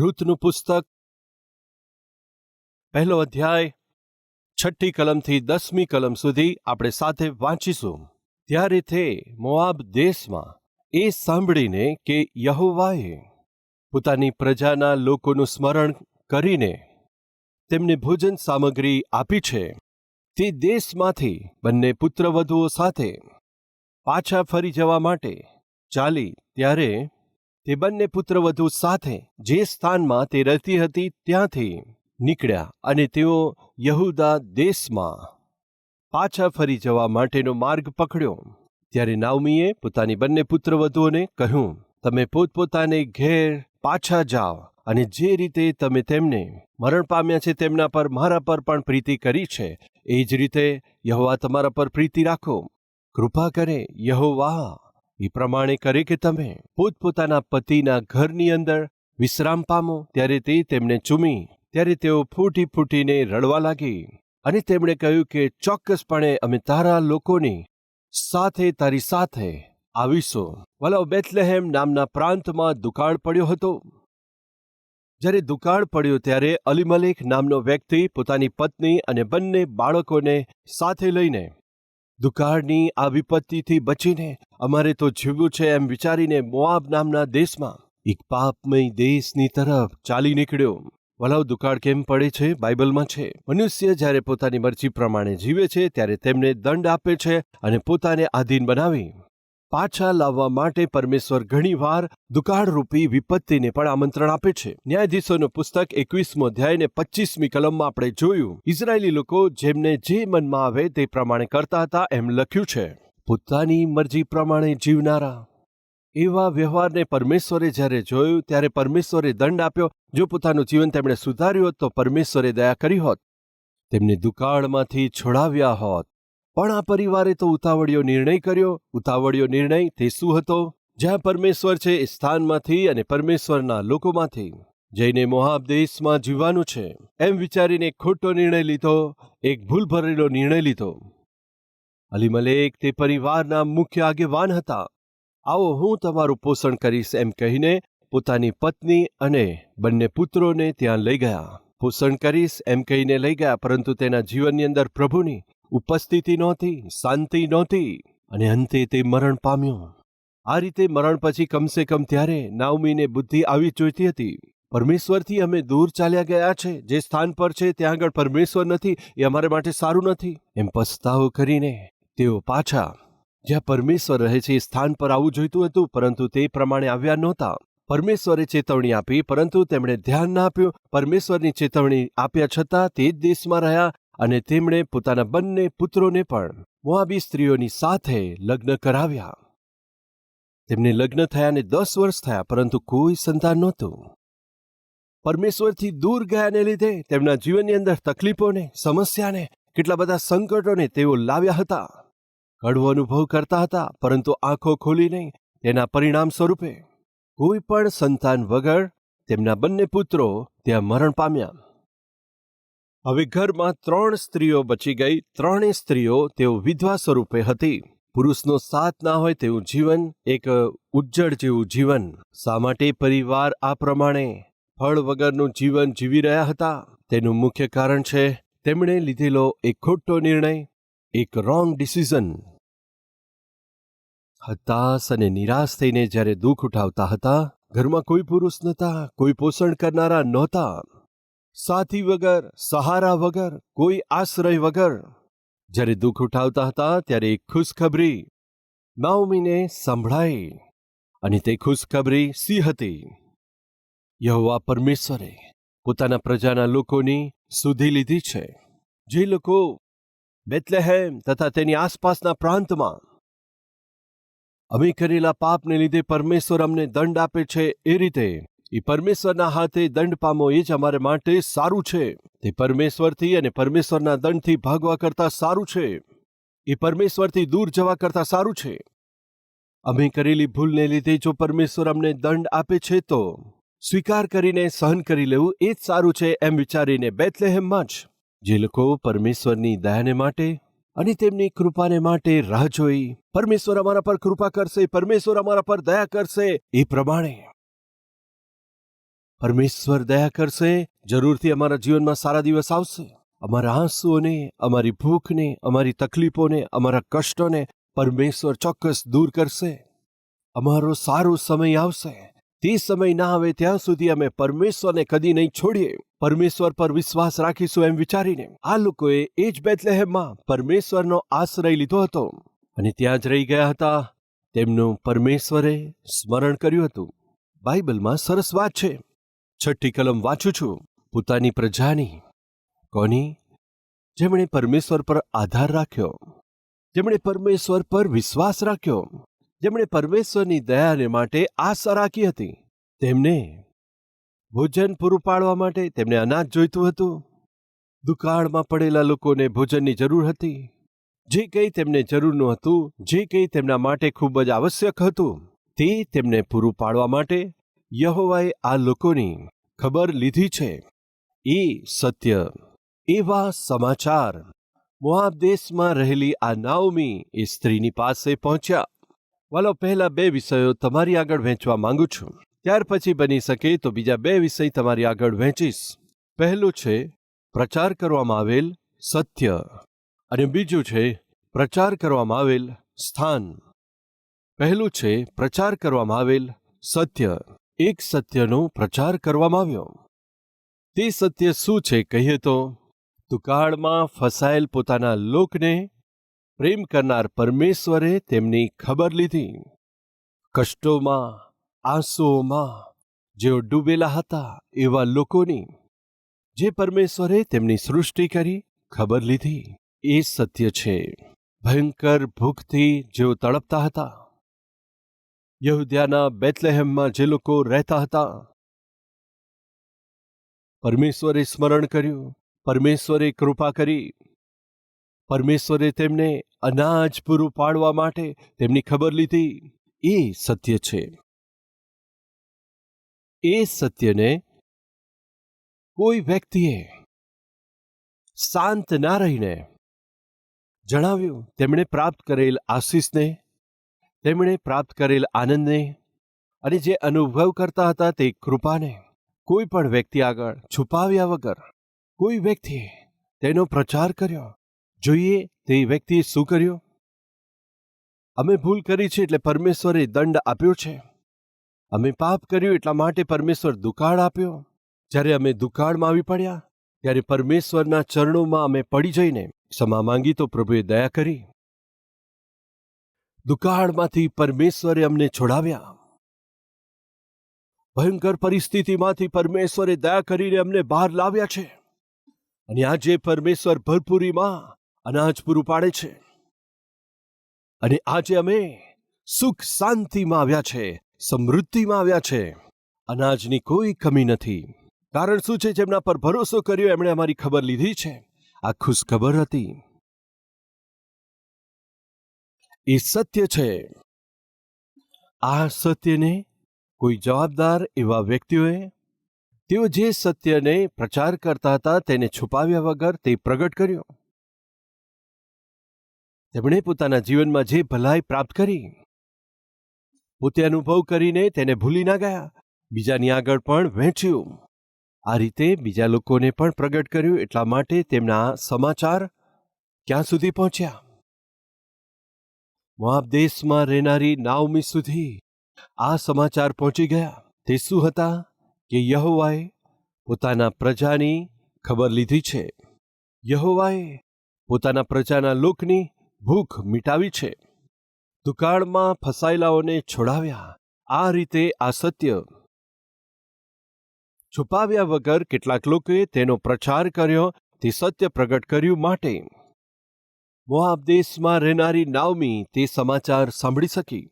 રૂતનું પુસ્તક, પહેલો અધ્યાય, છઠ્ઠી કલમથી દસમી કલમ સુધી આપણે સાથે વાંચીશું. ત્યારે તે મોઆબ દેશમાં એ સાંભળીને કે યહોવાએ પોતાની પ્રજાના લોકોનું સ્મરણ કરીને તેમને ભોજન સામગ્રી આપી છે. તે દેશમાંથી બંને પુત્રવધુઓ સાથે પાછા ફરી જવા માટે ચાલી, ત્યારે તે બંને પુત્રવધુ સાથે જે સ્થાનમાં તે રહેતી હતી ત્યાંથી નીકળ્યા અને તેઓ યહુદા દેશમાં પાછા ફરી જવા માટેનો માર્ગ પકડ્યો. ત્યારે નાવમીએ પોતાની બંને પુત્રવધુઓને કહ્યું, તમે પોતપોતાને ઘેર પાછા જાઓ અને જે રીતે તમે તેમને મરણ પામ્યા છે તેમના પર મારા પર પણ પ્રીતિ કરી છે, એ જ રીતે યહોવા તમારા પર પ્રીતિ રાખો. કૃપા કરે યહોવા એ પ્રમાણે કરે કે તમે પોતપોતાના પતિના ઘરની અંદર વિશ્રામ પામો. ત્યારે તે તેમને ચૂમી. ત્યારે તેઓ ફૂટી ફૂટીને રડવા લાગી અને તેમણે કહ્યું કે, ચોક્કસપણે અમે તારા લોકોની સાથે તારી સાથે આવીશું. વલાવ બેથલેહેમ નામના પ્રાંતમાં દુકાળ પડ્યો હતો. જ્યારે દુકાળ પડ્યો ત્યારે અલી મલિક નામનો વ્યક્તિ પોતાની પત્ની અને બંને બાળકોને સાથે લઈને દુકાળની આ વિપત્તિથી બચીને અમારે તો જીવવું છે એમ વિચારીને મોઆબ નામના દેશમાં. એક પાપમય દેશની તરફ ચાલી નીકળ્યો. વલાવ દુકાળ કેમ પડે છે? બાઇબલમાં છે. મનુષ્ય જ્યારે પોતાની મરજી પ્રમાણે જીવે છે, ત્યારે તેમને દંડ આપે છે અને પોતાને આધીન બનાવી. પાછા લાવવા માટે પરમેશ્વર ઘણીવાર દુકાળરૂપી વિપત્તિને પણ આમંત્રણ આપે છે. ન્યાયાધીશોનું પુસ્તક એકવીસમો અધ્યાય ને પચીસમી કલમમાં આપણે જોયું. ઇઝરાયેલી લોકો જેમને જે મનમાં આવે તે પ્રમાણે કરતા હતા એમ લખ્યું છે. પોતાની મરજી પ્રમાણે જીવનારા. એવા વ્યવહારને પરમેશ્વરે જ્યારે જોયું, ત્યારે પરમેશ્વરે દંડ આપ્યો. જો પોતાનું જીવન તેમણે સુધાર્યું હોત તો પરમેશ્વરે દયા કરી હોત. તેમને દુકાળમાંથી છોડાવ્યા હોત. પણ આ પરિવારે તો ઉતાવળિયો નિર્ણય કર્યો. ઉતાવળિયો નિર્ણય તે શું હતો, જ્યાં પરમેશ્વર છે એ સ્થાનમાંથી અને પરમેશ્વરના લોકોમાંથી. જઈને મોહાબદેશમાં જીવવાનું છે. એમ વિચારીને એક ખોટો નિર્ણય લીધો, એક ભૂલ ભરેલો નિર્ણય લીધો. અલીમલેક તે પરિવારના મુખ્ય આગેવાન હતા. આવો, હું તમારું પોષણ કરીશ, એમ કહીને પોતાની પત્ની અને બંને પુત્રોને ત્યાં લઈ ગયા. પોષણ કરીશ, એમ કહીને લઈ ગયા, પરંતુ તેના જીવનની અંદર પ્રભુની ઉપસ્થિતિ નહોતી, શાંતિ નહોતી, અને અંતે તે મરણ પામ્યો. આ રીતે મરણ પછી કમસે કમ ત્યારે નાવમીને બુદ્ધિ આવી જોઈતી હતી. પરમેશ્વરથી અમે દૂર ચાલ્યા ગયા છે, જે સ્થાન પર છે ત્યાં આગળ પરમેશ્વર નથી, એ અમારે માટે સારું નથી. એમ પસ્તાવો કરીને તેઓ પાછા, જ્યાં પરમેશ્વર રહે છે, એ સ્થાન પર આવવું જોઈતું હતું, પરંતુ તે પ્રમાણે આવ્યા નહોતા. પરમેશ્વરે ચેતવણી આપી, પરંતુ તેમણે ધ્યાન ના આપ્યું. પરમેશ્વરની ચેતવણી આપ્યા છતાં તે જ દેશમાં રહ્યા અને તેમણે પોતાના બંને પુત્રોને પણ મોઆબી સ્ત્રીઓની સાથે લગ્ન કરાવ્યા. તેમને લગ્ન થયાને દસ વર્ષ થયા, પરંતુ કોઈ સંતાન નહોતું. પરમેશ્વરથી દૂર ગયાને લીધે તેમના જીવનની અંદર તકલીફોને, સમસ્યાને, કેટલા બધા સંકટોને તેઓ લાવ્યા હતા. કડવો અનુભવ કરતા હતા, પરંતુ આંખો ખોલી નહીં, તેના પરિણામ સ્વરૂપે. કોઈ પણ સંતાન વગર તેમના બંને પુત્રો ત્યાં મરણ પામ્યા. હવે ઘરમાં ત્રણ સ્ત્રીઓ બચી ગઈ. ત્રણેય સ્ત્રીઓ તેઓ વિધવા સ્વરૂપે હતી. પુરુષનો સાથ ના હોય તેવું જીવન, એક ઉજ્જડ જેવું જીવન. શા માટે પરિવાર આ પ્રમાણે ફળ વગરનું જીવન જીવી રહ્યા હતા? તેનું મુખ્ય કારણ છે, તેમણે લીધેલો એક ખોટો નિર્ણય, એક રોંગ ડિસિઝન હતાશ અને નિરાશ થઈને જ્યારે દુઃખ ઉઠાવતા હતા, ઘરમાં કોઈ પુરુષ નહોતા, કોઈ પોષણ કરનારા નહોતા. સાથી વગર, સહારા વગર, કોઈ આશ્રય વગર. જ્યારે દુઃખ ઉઠાવતા હતા, ત્યારે એક ખુશખબરી. નાઓમીને સંભળાઈ અને તે ખુશખબરી સી હતી? યહોવા પરમેશ્વરે પોતાના પ્રજાના લોકોની સુધી લીધી છે. જે લોકો બેતલેહેમ તથા તેની આસપાસના પ્રાંતમાં અમે કરેલા પાપને લીધે પરમેશ્વર અમને દંડ આપે છે એ રીતે એ પરમેશ્વરના હાથે દંડ પામો એ જ અમારે માટે સારું છે. તે પરમેશ્વરથી અને પરમેશ્વરના દંડથી ભાગવા કરતાં સારું છે. એ પરમેશ્વરથી દૂર જવા કરતાં સારું છે. અમે કરેલી ભૂલને લીધે જો પરમેશ્વર અમને દંડ આપે છે તો સ્વીકાર કરીને સહન કરી લેવું એ જ સારું છે એમ વિચારીને બેથલેહેમમાં જ. જે લોકો પરમેશ્વરની દયાને માટે અને તેમની કૃપાને માટે રાહ જોઈ, પરમેશ્વર અમારા પર કૃપા કરશે, પરમેશ્વર અમારા પર દયા કરશે એ પ્રમાણે પરમેશ્વર દયા કરશે, જરૂરથી અમારા જીવનમાં સારા દિવસ આવશે. અમારા આંસુઓને, અમારી ભૂખને, અમારી તકલીફોને, અમારા કષ્ટોને પરમેશ્વર ચોક્કસ દૂર કરશે. અમારો સારો સમય આવશે. તે સમય ના આવે ત્યાં સુધી અમે પરમેશ્વરને કદી નહીં છોડીએ. પરમેશ્વર પર વિશ્વાસ રાખીશું એમ વિચારીને આ લોકોએ એ જ બેથલેહેમમાં પરમેશ્વરનો આશ્રય લીધો હતો. અને ત્યાં જ રહી ગયા હતા. તેમનું પરમેશ્વરે સ્મરણ કર્યું હતું. બાઇબલમાં સરસ વાત છે. છઠ્ઠી કલમ વાંચું છું, પોતાની પ્રજાની. કોની? જેમણે પરમેશ્વર પર આધાર રાખ્યો. જેમણે પરમેશ્વર પર વિશ્વાસ રાખ્યો. જેમણે પરમેશ્વરની દયાને માટે આશા રાખી હતી. તેમને ભોજન પૂરું પાડવા માટે તેમને અનાજ જોઈતું હતું. દુકાળમાં પડેલા લોકોને ભોજનની જરૂર હતી. જે કંઈ તેમને જરૂરનું હતું, જે કંઈ તેમના માટે ખૂબ જ આવશ્યક હતું, તે તેમને પૂરું પાડવા માટે યહોવાએ આ લોકોની ખબર લીધી છે. એ સત્ય, એવા સમાચાર. મોઆબ દેશમાં રહેલી આ નાઓમી એ સ્ત્રીની પાસે પહોંચ્યા. વાલો, પહેલા બે વિષયો તમારી આગળ વહેંચવા માંગુ છું. ત્યાર પછી બની શકે તો બીજા બે વિષય તમારી આગળ વહેંચીશ. પહેલું છે, પ્રચાર કરવામાં આવેલ સત્ય અને બીજું છે, પ્રચાર કરવામાં આવેલ સ્થાન. પહેલું છે, પ્રચાર કરવામાં આવેલ સત્ય. એક સત્યનો પ્રચાર કરવામાં આવ્યો. તે સત્ય શું છે કહીએ તો, દુકાળમાં ફસાયેલ પોતાના લોકને પ્રેમ કરનાર પરમેશ્વરે તેમની ખબર લીધી. કષ્ટોમાં, આંસુઓમાં જેઓ ડૂબેલા હતા એવા લોકોની, જે પરમેશ્વરે તેમની સૃષ્ટિ કરી, ખબર લીધી. એ સત્ય છે. ભયંકર ભૂખથી જેઓ તડપતા હતા. યહુદિયાના બેથલેહેમમાં જે લોકો રહેતા હતા, પરમેશ્વરે સ્મરણ કર્યું, પરમેશ્વરે કૃપા કરી. પરમેશ્વરે તેમને અનાજ પૂરું પાડવા માટે તેમની ખબર લીધી. એ સત્ય છે. એ સત્યને કોઈ વ્યક્તિએ શાંત ના રહીને જણાવ્યું. તેમણે પ્રાપ્ત કરેલ આશીષને તેમણે પ્રાપ્ત કરેલ આનંદને અને જે અનુભવ કરતા હતા તે કૃપાને કોઈ પણ વ્યક્તિ આગળ છુપાવ્યા વગર, કોઈ વ્યક્તિએ તેનો પ્રચાર કર્યો. જોઈએ તે વ્યક્તિએ શું કર્યું? અમે ભૂલ કરી છે એટલે પરમેશ્વરે દંડ આપ્યો છે. અમે પાપ કર્યું એટલા માટે પરમેશ્વર દુકાળ આપ્યો. જ્યારે અમે દુકાળમાં આવી પડ્યા, ત્યારે પરમેશ્વરના ચરણોમાં અમે પડી જઈને ક્ષમા માંગી તો પ્રભુએ દયા કરી. દુકાળમાંથી પરમેશ્વરે અમને છોડાવ્યા. ભયંકર પરિસ્થિતિમાંથી પરમેશ્વરે દયા કરીને અમને બહાર લાવ્યા છે. અને આજે પરમેશ્વર ભરપૂરીમાં અનાજ પૂરું પાડે છે. અને આજે અમે સુખ શાંતિમાં આવ્યા છે, સમૃદ્ધિમાં આવ્યા છે. અનાજની કોઈ કમી નથી. કારણ શું છે? જેમના પર ભરોસો કર્યો, એમણે અમારી ખબર લીધી છે. આ ખુશખબર હતી. એ સત્ય છે. આ સત્યને કોઈ જવાબદાર એવા વ્યક્તિઓએ તેઓ જે સત્યને પ્રચાર કરતા હતા તેને છુપાવ્યા વગર તે પ્રગટ કર્યો. તેમણે પોતાના જીવનમાં જે ભલાઈ પ્રાપ્ત કરી, પોતે અનુભવ કરીને તેને ભૂલી ના ગયા, બીજાની આગળ પણ વહેંચ્યું. આ રીતે બીજા લોકોને પણ પ્રગટ કર્યું એટલા માટે તેમના સમાચાર ક્યાં સુધી પહોંચ્યા? મોઆબ દેશમાં રહેનારી નાવમી સુધી આ સમાચાર પહોંચી ગયા. તે શું હતા કે યહોવાએ પોતાના પ્રજાની ખબર લીધી છે. યહોવાએ પોતાના પ્રજાના લોકની ભૂખ મિટાવી છે. દુકાળમાં ફસાયેલાઓને છોડાવ્યા. આ રીતે આ સત્ય છુપાવ્યા વગર કેટલાક લોકોએ તેનો પ્રચાર કર્યો તે સત્ય પ્રગટ કર્યું માટે. મોઆબ દેશમાં રહેનારી નાવમી તે સમાચાર સાંભળી શકી.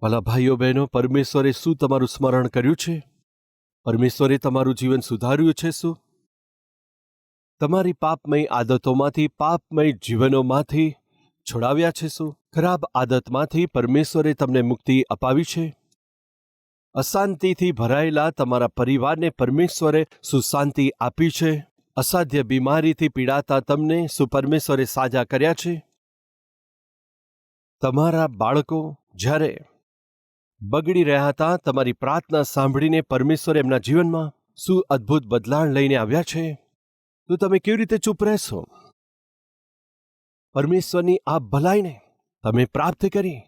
ભલા ભાઈઓ બહેનો, પરમેશ્વરે શું તમારું સ્મરણ કર્યું છે? પરમેશ્વરે તમારું જીવન સુધાર્યું છે શું? તમારી પાપમય આદતોમાંથી, પાપમય જીવનોમાંથી છોડાવ્યા છે શું? ખરાબ આદતમાંથી પરમેશ્વરે તમને મુક્તિ અપાવી છે? અશાંતિથી ભરાયેલા તમારા પરિવારને પરમેશ્વરે સુશાંતિ આપી છે? અસાધ્ય બીમારીથી પીડાતા તમને સુપરમેશ્વરે સાજા કર્યા છે? તમારા બાળકો જ્યારે બગડી રહ્યા હતા, તમારી પ્રાર્થના સાંભળીને પરમેશ્વર એમના જીવનમાં શું અદ્ભુત બદલાણ લઈને આવ્યા છે? તો તમે કેવી રીતે ચૂપ રહેશો? પરમેશ્વરની આ ભલાઈને તમે પ્રાપ્ત કરી.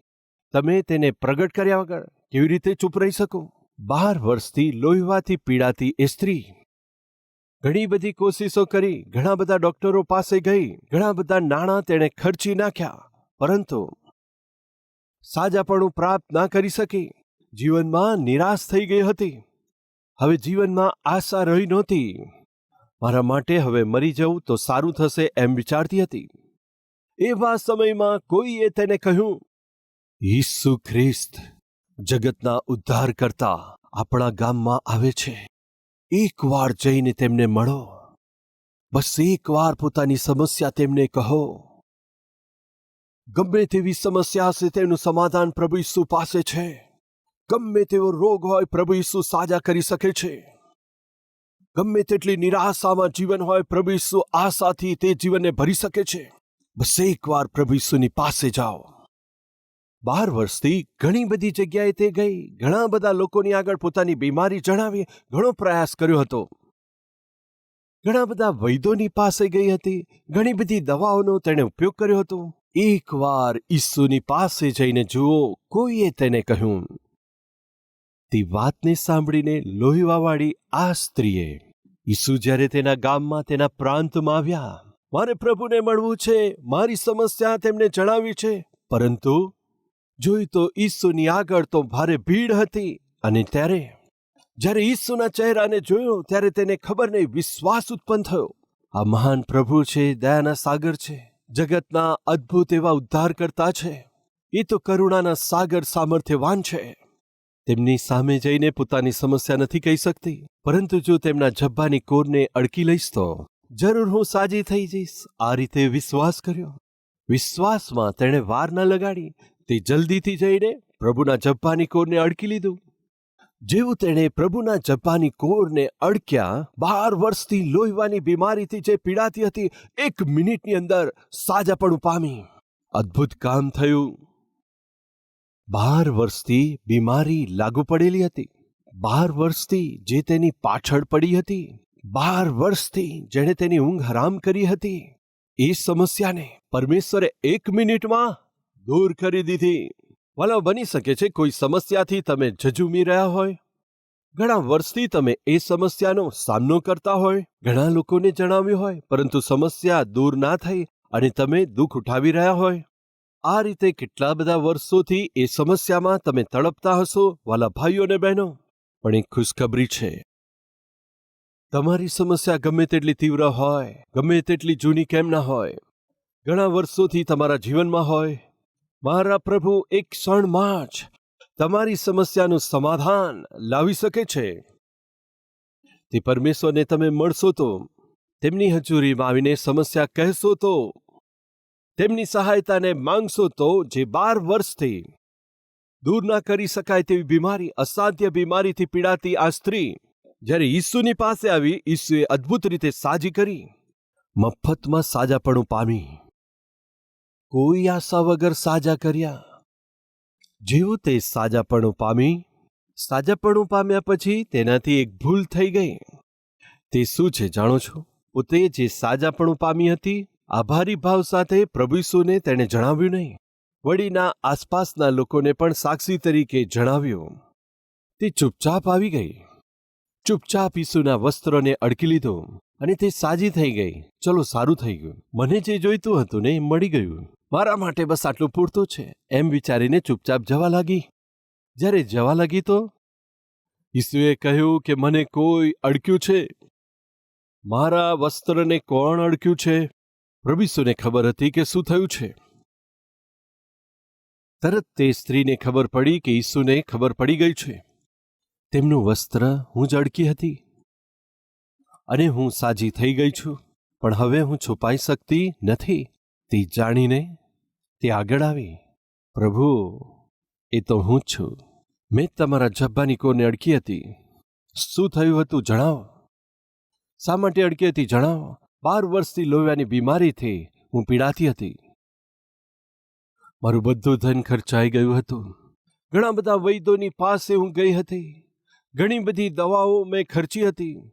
તમે તેને પ્રગટ કર્યા વગર કેવી રીતે ચૂપ રહી શકો? બાર વર્ષથી લોહીવાથી પીડાતી એ સ્ત્રી ઘણી બધી કોશિશો કરી, ઘણા બધા ડોક્ટરો પાસે ગઈ, ઘણા બધા નાણાં તેણે ખર્ચી નાખ્યા. પરંતુ સાજાપણું પ્રાપ્ત ના કરી શકી. જીવનમાં નિરાશ થઈ ગઈ હતી. હવે જીવનમાં આશા રહી નહોતી. મારા માટે હવે મરી જવું તો સારું થશે એમ વિચારતી હતી. એવા સમયમાં કોઈએ તેને કહ્યું, ઈસુ ખ્રિસ્ત, જગતના ઉદ્ધાર કરતા આપણા ગામમાં આવે છે. એકવાર જઈને તેમને મળો. બસ એકવાર પોતાની સમસ્યા તેમને કહો. ગમે તેવી સમસ્યા હશે તેનું સમાધાન પ્રભુ ઈસુ પાસે છે. ગમે તેવો રોગ હોય પ્રભુ ઈસુ સાજા કરી શકે છે. ગમે તેટલી નિરાશામાં જીવન હોય પ્રભુ ઈસુ આશાથી તે જીવનને ભરી શકે છે. બસ એકવાર પ્રભુ ઈસુની પાસે જાઓ. બાર વર્ષથી ઘણી બધી જગ્યાએ તે ગઈ. ઘણા બધા લોકોની આગળ પોતાની બીમારી જણાવી ઘણો પ્રયાસ કર્યો હતો. ઘણા બધા વૈદ્યોની પાસે ગઈ હતી. ઘણી બધી દવાઓનો તેણે ઉપયોગ કર્યો હતો. એકવાર ઈસુની પાસે જઈને જુઓ, કોઈએ તેને કહ્યું. તે વાતને સાંભળીને લોહીવાવાળી આ સ્ત્રીએ ઈસુ જ્યારે તેના ગામમાં, તેના પ્રાંતમાં આવ્યા, મારે પ્રભુને મળવું છે. મારી સમસ્યા તેમને જણાવી છે. પરંતુ જોઈ તો ઈસુની આગળ તો ભારે ભીડ હતી અને ત્યારે જ્યારે ઈસુના ચહેરાને જોયો ત્યારે તેને ખબર નહીં, વિશ્વાસ ઉત્પન્ન થયો. આ મહાન પ્રભુ છે, દયાના સાગર છે, જગતના અદ્ભુત એવા ઉદ્ધાર કરતા છે. એ તો કરુણાના સાગર સામર્થ્યવાન છે. તેમની સામે જઈને પોતાની સમસ્યા નથી કહી શકતી, પરંતુ જો તેમના જબ્બાની કોરને અડકી લઈશ તો જરૂર હું સાજી થઈ જઈશ. આ રીતે વિશ્વાસ કર્યો. વિશ્વાસમાં તેણે વાર ન લગાડી તે જલ્દીથી જઈને પ્રભુના જપ્પાની કોરને અડકી લીધું. જેવું તેણે પ્રભુના જપ્પાની કોરને અડક્યા, બાર વર્ષથી લોહીવાની બીમારીથી જે પીડાતી હતી, એક મિનિટની અંદર સાજાપણું પામી અદ્ભુત કામ થયું. બાર વર્ષથી બીમારી લાગુ પડેલી હતી. બાર વર્ષથી જે તેની પાછળ પડી હતી, બાર વર્ષથી જેણે તેની ઊંઘ હરામ કરી હતી. એ સમસ્યાને પરમેશ્વરે એક મિનિટમાં દૂર કરી દીધી વાલો બની શકે છે કોઈ સમસ્યાથી તમે ઝઝુમી રહ્યા હોય? ઘણા વર્ષથી તમે એ સમસ્યાનો સામનો કરતા હોય? ઘણા લોકોને જણાવ્યું હોય, પરંતુ સમસ્યા દૂર ના થઈ અને તમે દુઃખ ઉઠાવી રહ્યા હોય? આ રીતે કેટલા બધા વર્ષોથી એ સમસ્યામાં તમે તડપતા હશો, વાલા ભાઈઓ અને બહેનો? પણ એક ખુશખબરી છે. તમારી સમસ્યા ગમે તેટલી તીવ્ર હોય, ગમે તેટલી જૂની કેમ ના હોય? ઘણા વર્ષોથી તમારા જીવનમાં હોય મારા પ્રભુ, એક ક્ષણમાં જ તમારી સમસ્યાનું સમાધાન લાવી શકે છે. તે પરમેશ્વરને તમે મળશો તો, તેમની હજુરીમાં આવીને સમસ્યા કહેશો તો, તેમની સહાયતાને માંગશો તો જે બાર વર્ષથી દૂર ના કરી શકાય તેવી બીમારી, અસાધ્ય બીમારીથી પીડાતી આ સ્ત્રી જ્યારે ઈસુની પાસે આવી, ઈસુએ અદ્ભુત રીતે સાજી કરી, મફતમાં સાજાપણું પામી. કોઈ આશા વગર સાજા કર્યા. જેવું તે સાજાપણું પામી, સાજાપણું પામ્યા પછી તેનાથી એક ભૂલ થઈ ગઈ. તે શું છે જાણો છો? પોતે જે સાજાપણું પામી હતી, આભારી ભાવ સાથે પ્રભુસુને તેણે જણાવ્યું નહીં. વળીના આસપાસના લોકોને પણ સાક્ષી તરીકે જણાવ્યું. તે ચૂપચાપ આવી ગઈ. ચૂપચાપ ઈસુના વસ્ત્રોને અડકી લીધો અને તે સાજી થઈ ગઈ. ચલો સારું થઈ ગયું. મને જે જોઈતું હતું ને એ મળી ગયું. મારા માટે બસ આટલું પૂરતું છે, એમ વિચારીને ચૂપચાપ જવા લાગી. જ્યારે જવા લાગી તો ઈસુએ કહ્યું કે મને કોઈ અડક્યું છે. મારા વસ્ત્રને કોણ અડક્યું છે? પ્રભિસુને ખબર હતી કે શું થયું છે. તરત તે સ્ત્રીને ખબર પડી કે ઈસુને ખબર પડી ગઈ છે. તેમનું વસ્ત્ર હું જ અડકી હતી. અને હું સાજી થઈ ગઈ છું. પણ હવે હું છુપાઈ શકતી નથી. તે જાણીને તે આગળ આવી. પ્રભુ, એ તો હું જ છું. મેં તમારા જબ્બાની કોને અડકી હતી. શું થયું હતું જણાવો. શા માટે અડકી હતી જણાવો. બાર વર્ષથી લોહ્યાની બીમારીથી હું પીડાતી હતી. મારું બધું ધન ખર્ચાઈ ગયું હતું. ઘણા બધા વૈદ્યોની પાસે હું ગઈ હતી. ઘણી બધી દવાઓ મેં ખર્ચી હતી.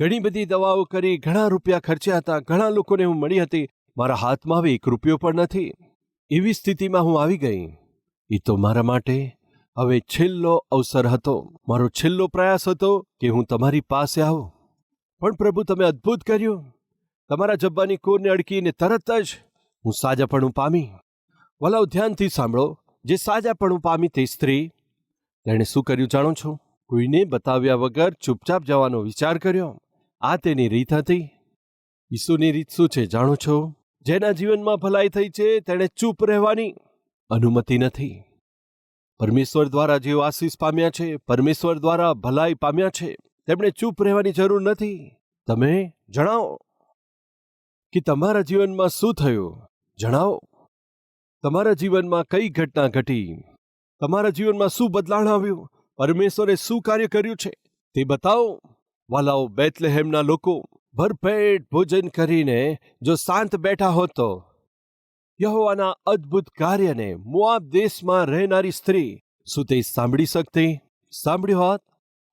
ઘણી બધી દવાઓ કરી ઘણા રૂપિયા ખર્ચ્યા હતા. ઘણા લોકોને હું મળી હતી. મારા હાથમાં હવે એક રૂપિયો પણ નથી. એવી સ્થિતિમાં હું આવી ગઈ. એ તો મારા માટે હવે છેલ્લો અવસર હતો. મારો છેલ્લો પ્રયાસ હતો કે હું તમારી પાસે આવું. પણ પ્રભુ, તમે અદ્ભુત કર્યું. તમારા જબ્બાની કોરને અડકીને તરત જ હું સાજાપણું પામી. વલાવ, ધ્યાનથી સાંભળો. જે સાજાપણું પામી તે સ્ત્રી. તેણે શું કર્યું જાણો છો? કોઈને બતાવ્યા વગર ચૂપચાપ જવાનો વિચાર કર્યો. આ તેની રીત હતી. ઈસુની રીત શું છે જાણો છો? જેના જીવનમાં ભલાઈ થઈ છે, તેણે ચૂપ રહેવાની અનુમતિ નથી. પરમેશ્વર દ્વારા જેઓ આશીષ પામ્યા છે, પરમેશ્વર દ્વારા ભલાઈ પામ્યા છે, તેમણે ચૂપ રહેવાની જરૂર નથી. તમે જણાવો કે તમારા જીવનમાં શું થયું? જણાવો. તમારા જીવનમાં કઈ ઘટના ઘટી? તમારા જીવનમાં શું બદલાણ આવ્યું? પરમેશ્વરે શું કાર્ય કર્યું છે? તે બતાવો. વાલાઓ બેતલેહેમના લોકો ભરપેટ ભોજન કરીને જો શાંત બેઠા હોત તો? યહોવાના અદ્ભુત કાર્યને મુઆબ દેશમાં રહેનારી સ્ત્રી શું તે સાંભળી શકતી? સાંભળ્યું હોત?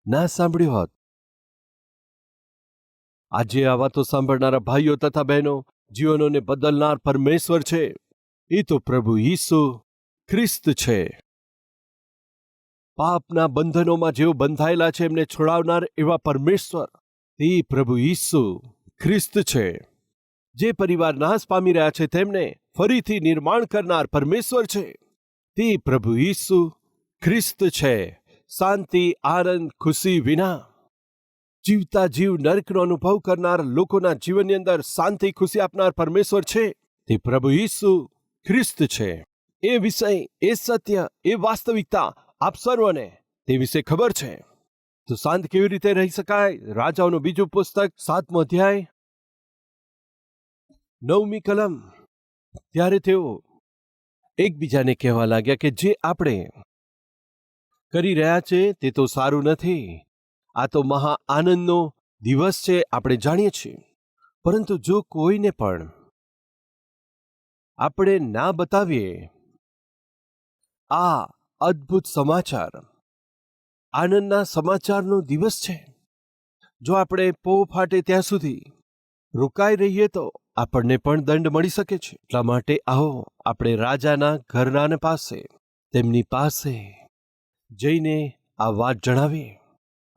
ના સાંભળ્યું હોત. આજે આ વાતો સાંભળનારા ભાઈઓ તથા બહેનો, જીવનોને બદલનાર પરમેશ્વર છે. એ તો પ્રભુ ઈસુ ખ્રિસ્ત છે. પાપના બંધનોમાં જેઓ બંધાયેલા છે એમને છોડાવનાર એવા પરમેશ્વર તે પ્રભુ ઈસુ ખ્રિસ્ત છે. જે પરિવાર નાશ પામી રહ્યા છે, તેમને ફરીથી નિર્માણ કરનાર પરમેશ્વર છે. તે પ્રભુ ઈસુ ખ્રિસ્ત છે. શાંતિ, આનંદ, ખુશી વિના. જીવતા જીવ નર્કનો અનુભવ કરનાર લોકોના જીવનની અંદર શાંતિ, ખુશી આપનાર પરમેશ્વર છે. તે પ્રભુ ઈસુ ખ્રિસ્ત છે. એ વિષય, એ સત્ય, એ વાસ્તવિકતા આપ સર્વને તે વિશે ખબર છે. તો શાંત કેવી રીતે રહી શકાય? રાજાઓનું બીજું પુસ્તક, સાતમો અધ્યાય. નવમી કલમ. ત્યારે તેઓ એકબીજાને કહેવા લાગ્યા કે જે આપણે કરી રહ્યા છે તે તો સારું નથી. આ તો મહા આનંદનો દિવસ છે, આપણે જાણીએ છીએ. પરંતુ જો કોઈને પણ આપણે ના બતાવીએ, આ અદ્ભુત સમાચાર આનંદના સમાચારનો દિવસ છે. જો આપણે પો ફાટે ત્યાં સુધી રોકાઈ રહીએ તો આપણને પણ દંડ મળી શકે છે. એટલા માટે આવો આપણે રાજાના ઘરનાને પાસે, તેમની પાસે જઈને આ વાત જણાવીએ.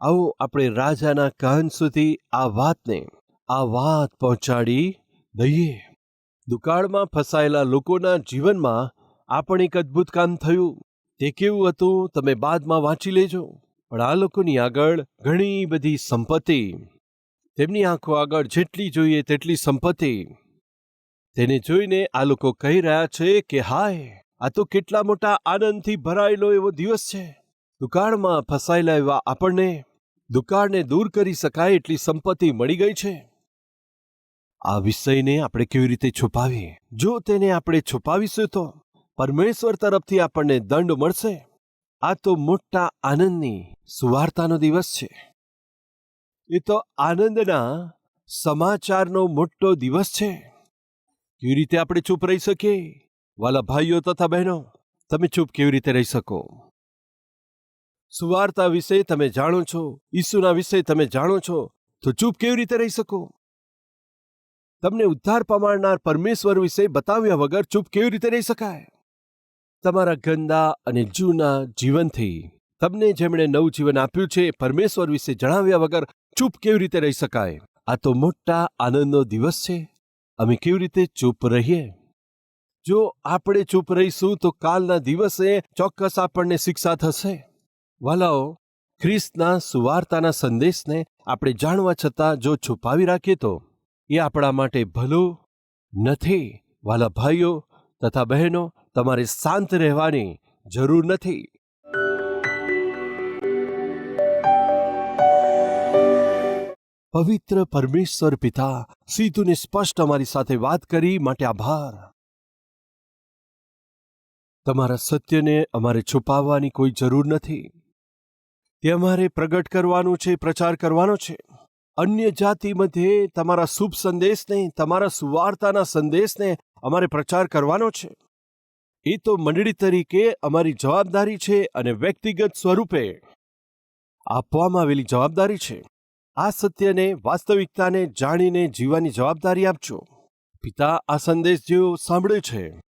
આવો આપણે રાજાના કાન સુધી આ વાતને, આ વાત પહોંચાડી દઈએ. દુકાળમાં ફસાયેલા લોકોના જીવનમાં આ પણ એક અદ્ભુત કામ થયું. તે કેવું હતું, તમે બાદમાં વાંચી લેજો. પણ આ લોકોની આગળ ઘણી બધી સંપત્તિ. તેમની આંખો આગળ જેટલી જોઈએ તેટલી સંપત્તિ. તેને જોઈને આ લોકો કહી રહ્યા છે કે, હાય, આ તો કેટલા મોટા આનંદથી ભરાયેલો એવો દિવસ છે. દુકાળમાં ફસાયેલા એવા આપણને, દુકાળને દૂર કરી શકાય એટલી સંપત્તિ મળી ગઈ છે. આ વિષયને આપણે કેવી રીતે છુપાવીએ? જો તેને આપણે છુપાવીશું તો પરમેશ્વર તરફથી આપણને દંડ મળશે. આ તો મોટા આનંદની સુવાર્તાનો દિવસ છે. એ તો આનંદના સમાચારનો મોટો દિવસ છે. કેવી રીતે આપણે ચૂપ રહી શકીએ? વાલા ભાઈઓ તથા બહેનો, તમે ચૂપ કેવી રીતે રહી શકો? સુવાર્તા વિશે તમે જાણો છો, ઈસુના વિશે તમે જાણો છો, તો ચૂપ કેવી રીતે રહી શકો? તમને ઉદ્ધાર પમાડનાર પરમેશ્વર વિશે બતાવ્યા વગર ચૂપ કેવી રીતે રહી શકાય? તમારા ગંદા અને જૂના જીવનથી. તમને જેમણે નવું જીવન આપ્યું છે પરમેશ્વર વિશે જણાવ્યા વગર ચૂપ કેવી રીતે રહી શકાય? આ તો મોટા આનંદનો દિવસ છે. અમે કેવી રીતે ચૂપ રહીએ? જો આપણે ચૂપ રહીશું તો કાલના દિવસે ચોક્કસ આપણને શિક્ષા થશે. વાલાઓ, ખ્રિસ્તના સુવાર્તાના સંદેશને આપણે જાણવા છતાં જો છુપાવી રાખીએ તો એ આપણા માટે ભલું નથી. વાલા ભાઈઓ તથા બહેનો તમારે શાંત રહેવાની જરૂર નથી. પવિત્ર પરમેશ્વર પિતા, સીતુને સ્પષ્ટ અમારી સાથે વાત કરી માટે આભાર. તમારા સત્યને અમારે છુપાવવાની કોઈ જરૂર નથી. તે અમારે પ્રગટ કરવાનું છે, પ્રચાર કરવાનો છે. અન્ય જાતિ મધ્યે તમારા શુભ સંદેશને, તમારા સુવાર્તાના સંદેશને અમારે પ્રચાર કરવાનો છે. એ તો મંડળી તરીકે અમારી જવાબદારી છે અને વ્યક્તિગત સ્વરૂપે આપવામાં આવેલી જવાબદારી છે. આ સત્યને, વાસ્તવિકતાને જાણીને જીવવાની જવાબદારી આપજો. પિતા આ સંદેશ જેઓ સાંભળે છે.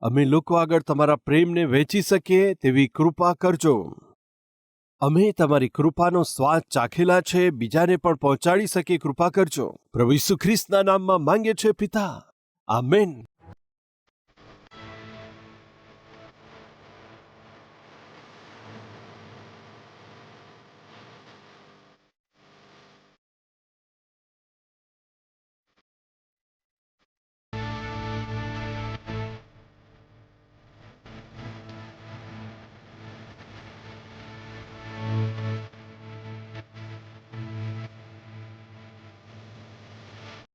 અમે લોકો આગળ તમારા પ્રેમને વહેંચી શકીએ તેવી કૃપા કરજો. અમે તમારી કૃપાનો સ્વાદ ચાખેલા છે, બીજાને પણ પહોંચાડી શકીએ કૃપા કરજો. પ્રભુ ઈસુ ખ્રિસ્તના નામમાં માંગે છે પિતા. આમેન.